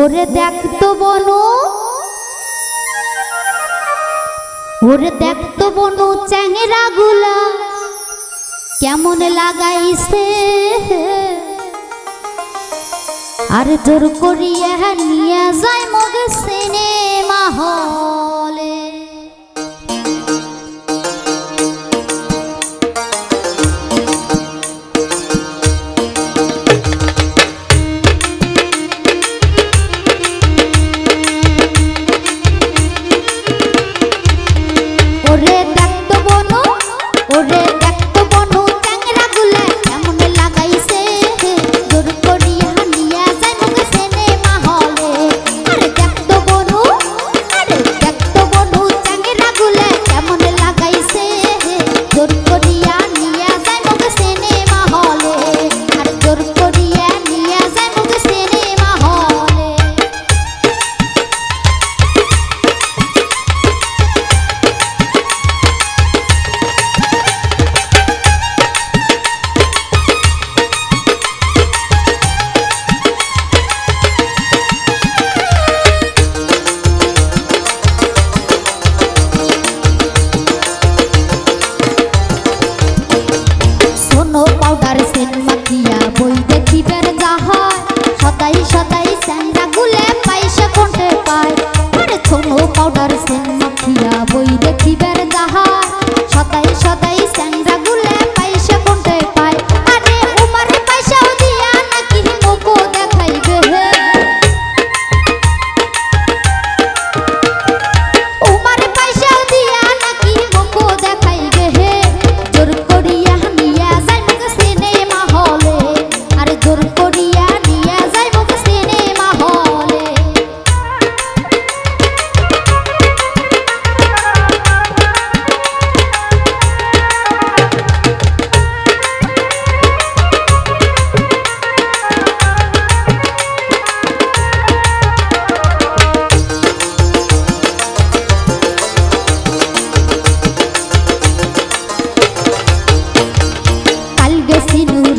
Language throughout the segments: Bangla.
ওরে দেখ তো বনু। ওরে দেখ তো বনু চ্যাংরা গুলা কেমন লাগাইছে। আর জোর করিয়া নিয়ে যায় মগে সিনেমা হল।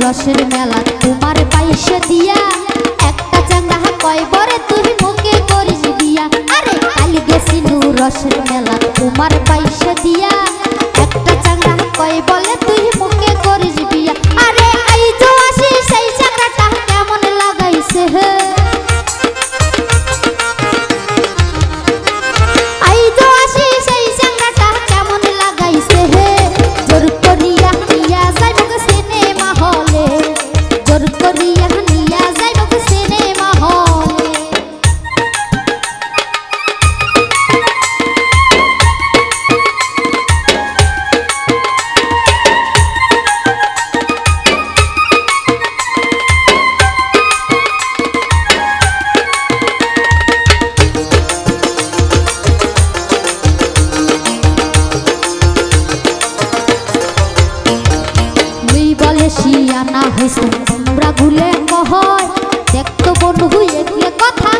রসের মেলা, তোমার পাইসা দিয়া। একটা চাঙ্গা কয় বরে তুমি মুখে করিস দিয়া। আরে কালি গেছি নু রসের মেলা, তোমার நபியகன் বেশি আনা হয়েছে প্রাগুলে কহয় দেখতো বন্ধু একলে কথা